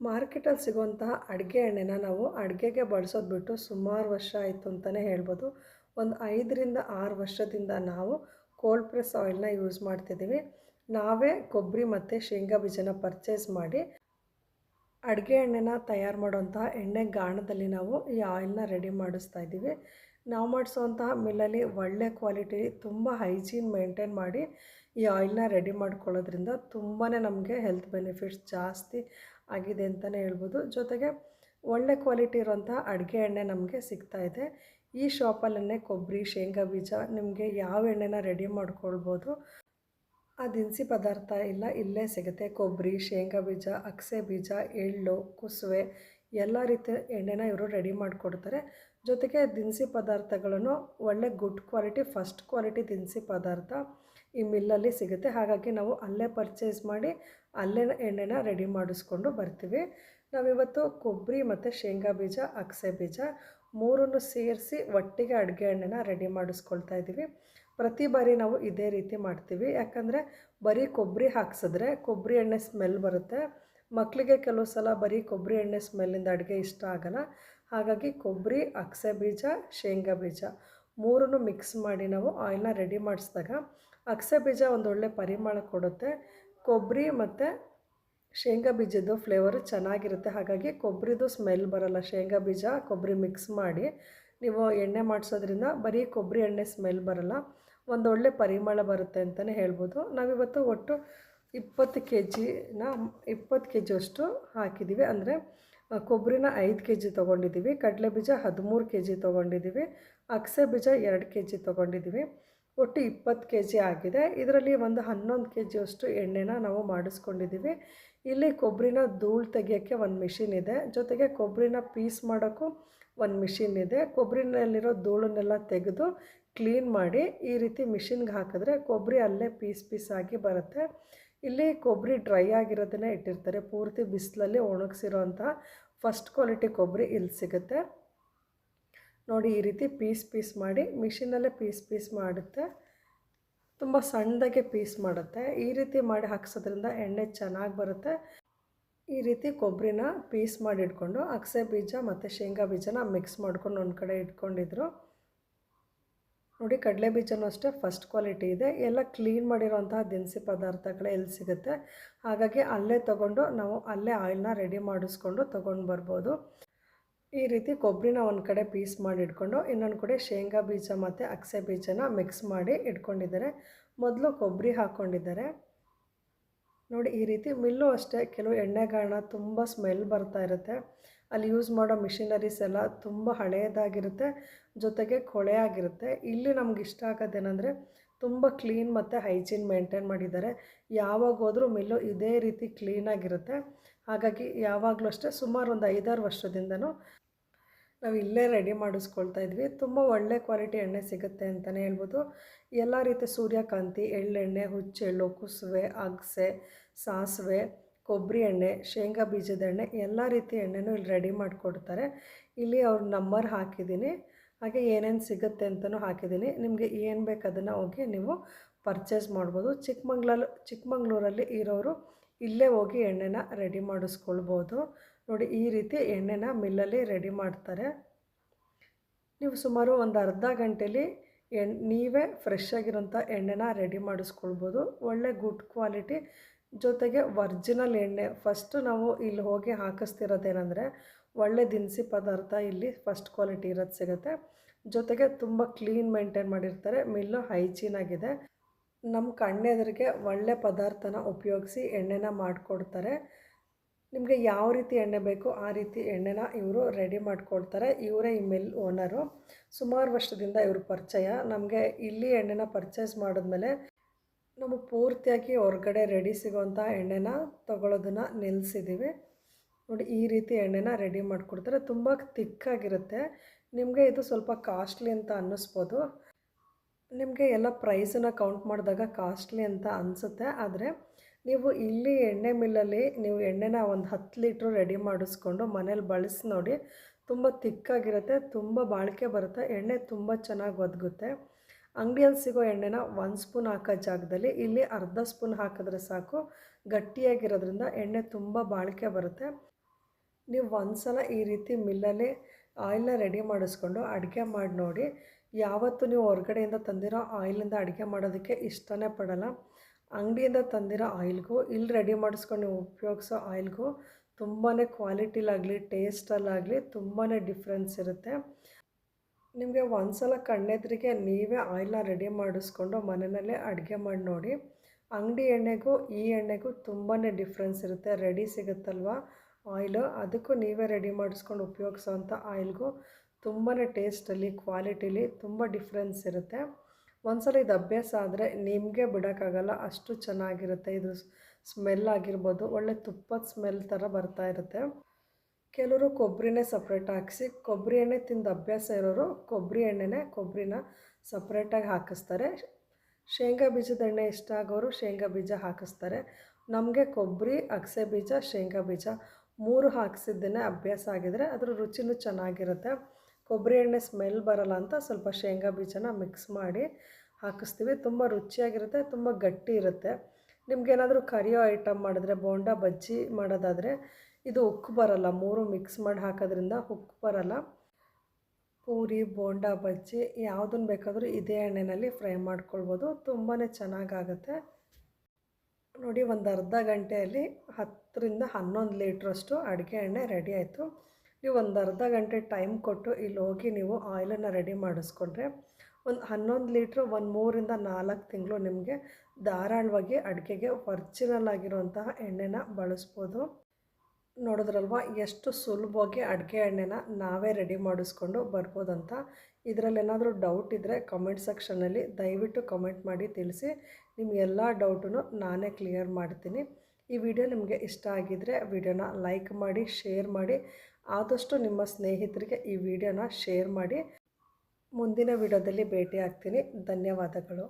ಮಾರ್ಕೆಟಲ್ಲಿ ಸಿಗುವಂತಹ ಅಡುಗೆ ಎಣ್ಣೆನ ನಾವು ಅಡುಗೆಗೆ ಬಳಸೋದು ಬಿಟ್ಟು ಸುಮಾರು ವರ್ಷ ಆಯಿತು ಅಂತಲೇ ಹೇಳ್ಬೋದು. ಒಂದು ಐದರಿಂದ ಆರು ವರ್ಷದಿಂದ ನಾವು ಕೋಲ್ಡ್ ಪ್ರೆಸ್ ಆಯಿಲ್ನ ಯೂಸ್ ಮಾಡ್ತಿದ್ದೀವಿ. ನಾವೇ ಕೊಬ್ಬರಿ ಮತ್ತು ಶೇಂಗಾ ಬೀಜನ ಪರ್ಚೇಸ್ ಮಾಡಿ ಅಡುಗೆ ಎಣ್ಣೆನ ತಯಾರು ಮಾಡುವಂತಹ ಎಣ್ಣೆ ಗಾಣದಲ್ಲಿ ನಾವು ಈ ಆಯಿಲ್ನ ರೆಡಿ ಮಾಡಿಸ್ತಾ ಇದ್ದೀವಿ. ನಾವು ಮಾಡಿಸುವಂತಹ ಮಿಲ್ಲಲ್ಲಿ ಒಳ್ಳೆ ಕ್ವಾಲಿಟಿ ತುಂಬ ಹೈಜೀನ್ ಮೇಂಟೈನ್ ಮಾಡಿ ಈ ಆಯಿಲ್ನ ರೆಡಿ ಮಾಡ್ಕೊಳ್ಳೋದ್ರಿಂದ ತುಂಬಾ ನಮಗೆ ಹೆಲ್ತ್ ಬೆನಿಫಿಟ್ಸ್ ಜಾಸ್ತಿ ಆಗಿದೆ ಅಂತಲೇ ಹೇಳ್ಬೋದು. ಜೊತೆಗೆ ಒಳ್ಳೆ ಕ್ವಾಲಿಟಿ ಇರುವಂಥ ಅಡುಗೆ ಎಣ್ಣೆ ನಮಗೆ ಸಿಗ್ತಾ ಇದೆ. ಈ ಶಾಪಲ್ಲೇ ಕೊಬ್ಬರಿ, ಶೇಂಗಾ ಬೀಜ ನಿಮಗೆ ಯಾವ ಎಣ್ಣೆನ ರೆಡಿ ಮಾಡ್ಕೊಳ್ಬೋದು. ಆ ದಿನಸಿ ಪದಾರ್ಥ ಎಲ್ಲ ಇಲ್ಲೇ ಸಿಗುತ್ತೆ. ಕೊಬ್ಬರಿ, ಶೇಂಗಾ ಬೀಜ ಅಗಸೆ ಬೀಜ, ಎಳ್ಳು, ಕುಸುವೆ ಎಲ್ಲ ರೀತಿಯ ಎಣ್ಣೆನ ಇವರು ರೆಡಿ ಮಾಡಿಕೊಡ್ತಾರೆ. ಜೊತೆಗೆ ದಿನಸಿ ಪದಾರ್ಥಗಳನ್ನು ಒಳ್ಳೆ ಗುಡ್ ಕ್ವಾಲಿಟಿ ಫಸ್ಟ್ ಕ್ವಾಲಿಟಿ ದಿನಸಿ ಪದಾರ್ಥ ಈ ಮಿಲ್ಲಲ್ಲಿ ಸಿಗುತ್ತೆ. ಹಾಗಾಗಿ ನಾವು ಅಲ್ಲೇ ಪರ್ಚೇಸ್ ಮಾಡಿ ಅಲ್ಲೇ ಎಣ್ಣೆನ ರೆಡಿ ಮಾಡಿಸ್ಕೊಂಡು ಬರ್ತೀವಿ. ನಾವಿವತ್ತು ಕೊಬ್ಬರಿ ಮತ್ತು ಶೇಂಗಾ ಬೀಜ, ಅಗಸೆ ಬೀಜ ಮೂರನ್ನು ಸೇರಿಸಿ ಒಟ್ಟಿಗೆ ಅಡುಗೆ ಎಣ್ಣೆನ ರೆಡಿ ಮಾಡಿಸ್ಕೊಳ್ತಾ ಇದ್ದೀವಿ. ಪ್ರತಿ ಬಾರಿ ನಾವು ಇದೇ ರೀತಿ ಮಾಡ್ತೀವಿ. ಯಾಕಂದರೆ ಬರೀ ಕೊಬ್ಬರಿ ಹಾಕ್ಸಿದ್ರೆ ಕೊಬ್ಬರಿ ಎಣ್ಣೆ ಸ್ಮೆಲ್ ಬರುತ್ತೆ. ಮಕ್ಕಳಿಗೆ ಕೆಲವು ಸಲ ಬರೀ ಕೊಬ್ಬರಿ ಎಣ್ಣೆ ಸ್ಮೆಲ್ಲಿಂದ ಅಡುಗೆ ಇಷ್ಟ ಆಗಲ್ಲ. ಹಾಗಾಗಿ ಕೊಬ್ಬರಿ, ಅಗಸೆ ಬೀಜ, ಶೇಂಗಾ ಬೀಜ ಮೂರನ್ನು ಮಿಕ್ಸ್ ಮಾಡಿ ನಾವು ಆಯಿಲ್ನ ರೆಡಿ ಮಾಡಿಸಿದಾಗ ಅಗಸೆ ಬೀಜ ಒಂದೊಳ್ಳೆ ಪರಿಮಳ ಕೊಡುತ್ತೆ. ಕೊಬ್ಬರಿ ಮತ್ತು ಶೇಂಗಾ ಬೀಜದ್ದು ಫ್ಲೇವರ್ ಚೆನ್ನಾಗಿರುತ್ತೆ. ಹಾಗಾಗಿ ಕೊಬ್ಬರಿದು ಸ್ಮೆಲ್ ಬರಲ್ಲ. ಶೇಂಗಾ ಬೀಜ ಕೊಬ್ಬರಿ ಮಿಕ್ಸ್ ಮಾಡಿ ನೀವು ಎಣ್ಣೆ ಮಾಡಿಸೋದ್ರಿಂದ ಬರೀ ಕೊಬ್ಬರಿ ಎಣ್ಣೆ ಸ್ಮೆಲ್ ಬರಲ್ಲ. ಒಂದೊಳ್ಳೆ ಪರಿಮಳ ಬರುತ್ತೆ ಅಂತಲೇ ಹೇಳ್ಬೋದು. ನಾವಿವತ್ತು ಒಟ್ಟು ಇಪ್ಪತ್ತು ಕೆ ಜಿನ ಇಪ್ಪತ್ತು ಕೆ ಜಿಯಷ್ಟು ಹಾಕಿದ್ದೀವಿ ಅಂದರೆ ಕೊಬ್ಬರಿನ ಐದು ಕೆ ಜಿ ತೊಗೊಂಡಿದ್ದೀವಿ ಕಡಲೆ ಬೀಜ ಹದಿಮೂರು ಕೆ ಜಿ ತೊಗೊಂಡಿದ್ದೀವಿ ಅಗಸೆ ಬೀಜ ಎರಡು ಕೆ ಜಿ ತೊಗೊಂಡಿದ್ದೀವಿ ಒಟ್ಟು ಇಪ್ಪತ್ತು ಕೆ ಜಿ ಆಗಿದೆ. ಇದರಲ್ಲಿ ಒಂದು ಹನ್ನೊಂದು ಕೆ ಜಿಯಷ್ಟು ಎಣ್ಣೆನ ನಾವು ಮಾಡಿಸ್ಕೊಂಡಿದ್ದೀವಿ. ಇಲ್ಲಿ ಕೊಬ್ಬರಿನ ಧೂಳು ತೆಗಿಯೋಕ್ಕೆ ಒಂದು ಮಿಷಿನ್ ಇದೆ. ಜೊತೆಗೆ ಕೊಬ್ಬರಿನ ಪೀಸ್ ಮಾಡೋಕ್ಕೂ ಒಂದು ಮಿಷಿನ್ ಇದೆ. ಕೊಬ್ಬರಿನಲ್ಲಿರೋ ಧೂಳನ್ನೆಲ್ಲ ತೆಗೆದು ಕ್ಲೀನ್ ಮಾಡಿ ಈ ರೀತಿ ಮಿಷಿನ್ಗೆ ಹಾಕಿದ್ರೆ ಕೊಬ್ಬರಿ ಅಲ್ಲೇ ಪೀಸ್ ಪೀಸ್ ಆಗಿ ಬರುತ್ತೆ. ಇಲ್ಲಿ ಕೊಬ್ಬರಿ ಡ್ರೈ ಆಗಿರೋದನ್ನೇ ಇಟ್ಟಿರ್ತಾರೆ. ಪೂರ್ತಿ ಬಿಸಿಲಲ್ಲಿ ಒಣಗಿಸಿರೋಂಥ ಫಸ್ಟ್ ಕ್ವಾಲಿಟಿ ಕೊಬ್ಬರಿ ಇಲ್ಲಿ ಸಿಗುತ್ತೆ. ನೋಡಿ ಈ ರೀತಿ ಪೀಸ್ ಪೀಸ್ ಮಾಡಿ ಮಿಷಿನಲ್ಲೇ ಪೀಸ್ ಪೀಸ್ ಮಾಡುತ್ತೆ. ತುಂಬ ಸಣ್ಣದಾಗೆ ಪೀಸ್ ಮಾಡುತ್ತೆ. ಈ ರೀತಿ ಮಾಡಿ ಹಾಕ್ಸೋದ್ರಿಂದ ಎಣ್ಣೆ ಚೆನ್ನಾಗಿ ಬರುತ್ತೆ. ಈ ರೀತಿ ಕೊಬ್ಬರಿನ ಪೀಸ್ ಮಾಡಿ ಇಟ್ಕೊಂಡು ಅಗಸೆ ಬೀಜ ಮತ್ತು ಶೇಂಗಾ ಬೀಜನ ಮಿಕ್ಸ್ ಮಾಡ್ಕೊಂಡು ಒಂದು ಕಡೆ ಇಟ್ಕೊಂಡಿದ್ರು. ನೋಡಿ ಕಡಲೆ ಬೀಜನೂ ಅಷ್ಟೇ ಫಸ್ಟ್ ಕ್ವಾಲಿಟಿ ಇದೆ. ಎಲ್ಲ ಕ್ಲೀನ್ ಮಾಡಿರೋಂತಹ ದಿನಸಿ ಪದಾರ್ಥಗಳೇ ಎಲ್ಲಿ ಸಿಗುತ್ತೆ. ಹಾಗಾಗಿ ಅಲ್ಲೇ ತೊಗೊಂಡು ನಾವು ಅಲ್ಲೇ ಆಯಿಲ್ನ ರೆಡಿ ಮಾಡಿಸ್ಕೊಂಡು ತೊಗೊಂಡು ಬರ್ಬೋದು. ಈ ರೀತಿ ಕೊಬ್ಬರಿನ ಒಂದು ಕಡೆ ಪೀಸ್ ಮಾಡಿ ಇಟ್ಕೊಂಡು, ಇನ್ನೊಂದು ಕಡೆ ಶೇಂಗಾ ಬೀಜ ಮತ್ತು ಅಕ್ಸೆ ಬೀಜನ ಮಿಕ್ಸ್ ಮಾಡಿ ಇಟ್ಕೊಂಡಿದ್ದಾರೆ. ಮೊದಲು ಕೊಬ್ಬರಿ ಹಾಕ್ಕೊಂಡಿದ್ದಾರೆ ನೋಡಿ, ಈ ರೀತಿ ಮಿಲ್ಲು ಅಷ್ಟೇ, ಕೆಲವು ಎಣ್ಣೆಗಳನ್ನ ತುಂಬ ಸ್ಮೆಲ್ ಬರ್ತಾ ಇರುತ್ತೆ. ಅಲ್ಲಿ ಯೂಸ್ ಮಾಡೋ ಮಿಷಿನರೀಸ್ ಎಲ್ಲ ತುಂಬ ಹಳೆಯದಾಗಿರುತ್ತೆ ಜೊತೆಗೆ ಕೊಳೆ ಆಗಿರುತ್ತೆ. ಇಲ್ಲಿ ನಮ್ಗೆ ಇಷ್ಟ ಆಗೋದೇನೆಂದರೆ, ತುಂಬ ಕ್ಲೀನ್ ಮತ್ತು ಹೈಜೀನ್ ಮೇಂಟೈನ್ ಮಾಡಿದ್ದಾರೆ. ಯಾವಾಗ ಹೋದರೂ ಮಿಲ್ಲು ಇದೇ ರೀತಿ ಕ್ಲೀನಾಗಿರುತ್ತೆ ಹಾಗಾಗಿ ಯಾವಾಗಲೂ ಅಷ್ಟೇ, ಸುಮಾರು ಒಂದು ಐದಾರು ವರ್ಷದಿಂದನೂ ನಾವು ಇಲ್ಲೇ ರೆಡಿ ಮಾಡಿಸ್ಕೊಳ್ತಾ ಇದ್ವಿ. ತುಂಬ ಒಳ್ಳೆ ಕ್ವಾಲಿಟಿ ಎಣ್ಣೆ ಸಿಗುತ್ತೆ ಅಂತಲೇ ಹೇಳ್ಬೋದು. ಎಲ್ಲ ರೀತಿ ಸೂರ್ಯಕಾಂತಿ, ಎಳ್ಳೆಣ್ಣೆ, ಹುಚ್ಚೆಳ್ಳು, ಕುಸುವೆ, ಅಗಸೆ, ಸಾಸಿವೆ, ಕೊಬ್ಬರಿ ಎಣ್ಣೆ, ಶೇಂಗಾ ಬೀಜದ ಎಣ್ಣೆ ಎಲ್ಲ ರೀತಿ ಎಣ್ಣೆನೂ ಇಲ್ಲಿ ರೆಡಿ ಮಾಡಿಕೊಡ್ತಾರೆ. ಇಲ್ಲಿ ಅವ್ರ ನಂಬರ್ ಹಾಕಿದ್ದೀನಿ. ಹಾಗೆ ಏನೇನು ಸಿಗುತ್ತೆ ಅಂತಲೂ ಹಾಕಿದ್ದೀನಿ. ನಿಮಗೆ ಏನು ಬೇಕು ಅದನ್ನು ಹೋಗಿ ನೀವು ಪರ್ಚೇಸ್ ಮಾಡ್ಬೋದು. ಚಿಕ್ಕಮಂಗ್ಳಲ್ಲಿ ಚಿಕ್ಕಮಂಗ್ಳೂರಲ್ಲಿ ಇರೋರು ಇಲ್ಲೇ ಹೋಗಿ ಎಣ್ಣೆನ ರೆಡಿ ಮಾಡಿಸ್ಕೊಳ್ಬೋದು. ನೋಡಿ ಈ ರೀತಿ ಎಣ್ಣೆನ ಮಿಲ್ಲಲ್ಲಿ ರೆಡಿ ಮಾಡ್ತಾರೆ. ನೀವು ಸುಮಾರು ಒಂದು ಅರ್ಧ ಗಂಟೆಲಿ ಎಣ್, ನೀವೇ ಫ್ರೆಶ್ ಆಗಿರೋಂಥ ಎಣ್ಣೆನ ರೆಡಿ ಮಾಡಿಸ್ಕೊಳ್ಬೋದು. ಒಳ್ಳೆ ಗುಡ್ ಕ್ವಾಲಿಟಿ ಜೊತೆಗೆ ವರ್ಜಿನಲ್ ಎಣ್ಣೆ. ಫಸ್ಟು ನಾವು ಇಲ್ಲಿ ಹೋಗಿ ಹಾಕಿಸ್ತಿರೋದೇನೆಂದರೆ ಒಳ್ಳೆ ದಿನಸಿ ಪದಾರ್ಥ ಇಲ್ಲಿ ಫಸ್ಟ್ ಕ್ವಾಲಿಟಿ ಇರೋದು ಸಿಗುತ್ತೆ. ಜೊತೆಗೆ ತುಂಬ ಕ್ಲೀನ್ ಮೇಂಟೈನ್ ಮಾಡಿರ್ತಾರೆ. ಮಿಲ್ಲು ಹೈಜೀನ್ ಆಗಿದೆ. ನಮ್ಮ ಕಣ್ಣೆದುರಿಗೆ ಒಳ್ಳೆ ಪದಾರ್ಥನ ಉಪಯೋಗಿಸಿ ಎಣ್ಣೆನ ಮಾಡಿಕೊಡ್ತಾರೆ. ನಿಮಗೆ ಯಾವ ರೀತಿ ಎಣ್ಣೆ ಬೇಕು ಆ ರೀತಿ ಎಣ್ಣೆನ ಇವರು ರೆಡಿ ಮಾಡಿಕೊಡ್ತಾರೆ ಇವರೇ ಈ ಮಿಲ್ ಓನರು ಸುಮಾರು ವರ್ಷದಿಂದ ಇವರು ಪರಿಚಯ. ನಮಗೆ ಇಲ್ಲಿ ಎಣ್ಣೆನ ಪರ್ಚೇಸ್ ಮಾಡಿದ್ಮೇಲೆ ನಮಗೆ ಪೂರ್ತಿಯಾಗಿ ಹೊರಗಡೆ ರೆಡಿ ಸಿಗೋವಂಥ ಎಣ್ಣೆನ ತೊಗೊಳೋದನ್ನು ನಿಲ್ಲಿಸಿದ್ದೀವಿ ನೋಡಿ, ಈ ರೀತಿ ಎಣ್ಣೆನ ರೆಡಿ ಮಾಡಿಕೊಡ್ತಾರೆ. ತುಂಬ ತಿಕ್ಕಾಗಿರುತ್ತೆ. ನಿಮಗೆ ಇದು ಸ್ವಲ್ಪ ಕಾಸ್ಟ್ಲಿ ಅಂತ ಅನ್ನಿಸ್ಬೋದು. ನಿಮಗೆ ಎಲ್ಲ ಪ್ರೈಸನ್ನು ಕೌಂಟ್ ಮಾಡಿದಾಗ ಕಾಸ್ಟ್ಲಿ ಅಂತ ಅನಿಸುತ್ತೆ. ಆದರೆ ನೀವು ಇಲ್ಲಿ ಎಣ್ಣೆ ಮಿಲ್ಲಲ್ಲಿ ನೀವು ಎಣ್ಣೆನ ಒಂದು ಹತ್ತು ಲೀಟ್ರ್ ರೆಡಿ ಮಾಡಿಸ್ಕೊಂಡು ಮನೇಲಿ ಬಳಸಿ ನೋಡಿ, ತುಂಬ ತಿಕ್ಕಾಗಿರುತ್ತೆ, ತುಂಬ ಬಾಳಿಕೆ ಬರುತ್ತೆ, ಎಣ್ಣೆ ತುಂಬ ಚೆನ್ನಾಗಿ ಒದಗುತ್ತೆ. ಅಂಗಡಿಯಲ್ಲಿ ಸಿಗೋ ಎಣ್ಣೆನ ಒಂದು ಸ್ಪೂನ್ ಹಾಕೋ ಜಾಗದಲ್ಲಿ, ಇಲ್ಲಿ ಅರ್ಧ ಸ್ಪೂನ್ ಹಾಕಿದ್ರೆ ಸಾಕು, ಗಟ್ಟಿಯಾಗಿರೋದ್ರಿಂದ ಎಣ್ಣೆ ತುಂಬ ಬಾಳಿಕೆ ಬರುತ್ತೆ. ನೀವು ಒಂದು ಸಲ ಈ ರೀತಿ ಮಿಲ್ಲಲ್ಲಿ ಆಯಿಲ್ನ ರೆಡಿ ಮಾಡಿಸ್ಕೊಂಡು ಅಡುಗೆ ಮಾಡಿ ನೋಡಿ, ಯಾವತ್ತೂ ನೀವು ಹೊರಗಡೆಯಿಂದ ತಂದಿರೋ ಆಯಿಲಿಂದ ಅಡುಗೆ ಮಾಡೋದಕ್ಕೆ ಇಷ್ಟನೇ ಪಡಲ್ಲ. ಅಂಗಡಿಯಿಂದ ತಂದಿರೋ ಆಯಿಲ್ಗೂ, ಇಲ್ಲಿ ರೆಡಿ ಮಾಡಿಸ್ಕೊಂಡು ನೀವು ಉಪಯೋಗಿಸೋ ಆಯಿಲ್ಗೂ ತುಂಬಾ ಕ್ವಾಲಿಟಿಲಾಗಲಿ, ಟೇಸ್ಟಲ್ಲಾಗಲಿ ತುಂಬಾ ಡಿಫ್ರೆನ್ಸ್ ಇರುತ್ತೆ. ನಿಮಗೆ ಒಂದು ಸಲ ಕಣ್ಣೆದ್ರಿಗೆ ನೀವೇ ಆಯಿಲ್ನ ರೆಡಿ ಮಾಡಿಸ್ಕೊಂಡು ಮನೆಯಲ್ಲೇ ಅಡುಗೆ ಮಾಡಿ ನೋಡಿ. ಅಂಗಡಿ ಎಣ್ಣೆಗೂ, ಈ ಎಣ್ಣೆಗೂ ತುಂಬಾ ಡಿಫ್ರೆನ್ಸ್ ಇರುತ್ತೆ. ರೆಡಿ ಸಿಗುತ್ತಲ್ವ ಆಯಿಲು? ಅದಕ್ಕೂ ನೀವೇ ರೆಡಿ ಮಾಡಿಸ್ಕೊಂಡು ಉಪಯೋಗಿಸೋವಂಥ ಆಯಿಲ್ಗೂ ತುಂಬಾ ಟೇಸ್ಟಲ್ಲಿ ಕ್ವಾಲಿಟಿಲಿ ತುಂಬ ಡಿಫ್ರೆನ್ಸ್ ಇರುತ್ತೆ. ಒಂದ್ಸಲ ಇದು ಅಭ್ಯಾಸ ಆದರೆ ನಿಮಗೆ ಬಿಡೋಕ್ಕಾಗಲ್ಲ, ಅಷ್ಟು ಚೆನ್ನಾಗಿರುತ್ತೆ. ಇದು ಸ್ಮೆಲ್ ಆಗಿರ್ಬೋದು, ಒಳ್ಳೆ ತುಪ್ಪದ ಸ್ಮೆಲ್ ಥರ ಬರ್ತಾ ಇರುತ್ತೆ. ಕೆಲವರು ಕೊಬ್ಬರಿನೇ ಸಪ್ರೇಟ್ ಹಾಕಿಸಿ ಕೊಬ್ಬರಿ ಎಣ್ಣೆ ತಿಂದು ಅಭ್ಯಾಸ ಇರೋರು ಕೊಬ್ಬರಿ ಎಣ್ಣೆನೇ ಕೊಬ್ಬರಿನ ಸಪ್ರೇಟಾಗಿ ಹಾಕಿಸ್ತಾರೆ. ಶೇಂಗಾ ಬೀಜದ ಎಣ್ಣೆ ಇಷ್ಟ ಆಗೋರು ಶೇಂಗಾ ಬೀಜ ಹಾಕಿಸ್ತಾರೆ. ನಮಗೆ ಕೊಬ್ಬರಿ ಅಗಸೆ ಬೀಜ, ಶೇಂಗಾ ಬೀಜ ಮೂರು ಹಾಕಿಸಿದ್ದೇನೆ ಅಭ್ಯಾಸ ಆಗಿದರೆ ಅದರ ರುಚಿನೂ ಚೆನ್ನಾಗಿರುತ್ತೆ. ಕೊಬ್ಬರಿ ಎಣ್ಣೆ ಸ್ಮೆಲ್ ಬರಲ್ಲ ಅಂತ ಸ್ವಲ್ಪ ಶೇಂಗಾ ಬೀಜನ ಮಿಕ್ಸ್ ಮಾಡಿ ಹಾಕಿಸ್ತೀವಿ. ತುಂಬ ರುಚಿಯಾಗಿರುತ್ತೆ, ತುಂಬ ಗಟ್ಟಿ ಇರುತ್ತೆ. ನಿಮ್ಗೇನಾದರೂ ಕರಿಯೋ ಐಟಮ್ ಮಾಡಿದ್ರೆ, ಬೋಂಡ ಬಜ್ಜಿ ಮಾಡೋದಾದರೆ ಇದು ಉಕ್ಕು ಬರಲ್ಲ. ಮೂರು ಮಿಕ್ಸ್ ಮಾಡಿ ಹಾಕೋದ್ರಿಂದ ಉಕ್ಕು ಬರಲ್ಲ. ಪೂರಿ, ಬೋಂಡ ಬಜ್ಜಿ ಯಾವುದನ್ನು ಬೇಕಾದರೂ ಇದೇ ಎಣ್ಣೆಯಲ್ಲಿ ಫ್ರೈ ಮಾಡ್ಕೊಳ್ಬೋದು. ತುಂಬಾ ಚೆನ್ನಾಗಾಗುತ್ತೆ. ನೋಡಿ, ಒಂದು ಅರ್ಧ ಗಂಟೆಯಲ್ಲಿ ಹತ್ತರಿಂದ ಹನ್ನೊಂದು ಲೀಟ್ರಷ್ಟು ಅಡುಗೆ ಎಣ್ಣೆ ರೆಡಿ ಆಯಿತು. ನೀವು ಒಂದು ಅರ್ಧ ಗಂಟೆ ಟೈಮ್ ಕೊಟ್ಟು ಇಲ್ಲಿ ಹೋಗಿ ನೀವು ಆಯಿಲನ್ನು ರೆಡಿ ಮಾಡಿಸ್ಕೊಂಡ್ರೆ ಒಂದು ಹನ್ನೊಂದು ಲೀಟ್ರ್ ಒಂದು ಮೂರಿಂದ ನಾಲ್ಕು ತಿಂಗಳು ನಿಮಗೆ ಧಾರಾಳವಾಗಿ ಅಡುಗೆಗೆ ಒರ್ಜಿನಲ್ ಆಗಿರುವಂತಹ ಎಣ್ಣೆನ ಬಳಸ್ಬೋದು. ನೋಡಿದ್ರಲ್ವ? ಎಷ್ಟು ಸುಲಭವಾಗಿ ಅಡುಗೆ ಎಣ್ಣೆನ ನಾವೇ ರೆಡಿ ಮಾಡಿಸ್ಕೊಂಡು ಬರ್ಬೋದಂತ? ಇದರಲ್ಲಿ ಏನಾದರೂ ಡೌಟ್ ಇದ್ದರೆ ಕಮೆಂಟ್ ಸೆಕ್ಷನಲ್ಲಿ ದಯವಿಟ್ಟು ಕಮೆಂಟ್ ಮಾಡಿ ತಿಳಿಸಿ. ನಿಮ್ಮ ಎಲ್ಲ ಡೌಟನ್ನು ನಾನೇ ಕ್ಲಿಯರ್ ಮಾಡ್ತೀನಿ. ಈ ವಿಡಿಯೋ ನಿಮಗೆ ಇಷ್ಟ ಆಗಿದ್ದರೆ ವಿಡಿಯೋನ ಲೈಕ್ ಮಾಡಿ, ಶೇರ್ ಮಾಡಿ. ಆದಷ್ಟು ನಿಮ್ಮ ಸ್ನೇಹಿತರಿಗೆ ಈ ವಿಡಿಯೋನ ಶೇರ್ ಮಾಡಿ. ಮುಂದಿನ ವಿಡಿಯೋದಲ್ಲಿ ಭೇಟಿ ಆಗ್ತೀನಿ ಧನ್ಯವಾದಗಳು.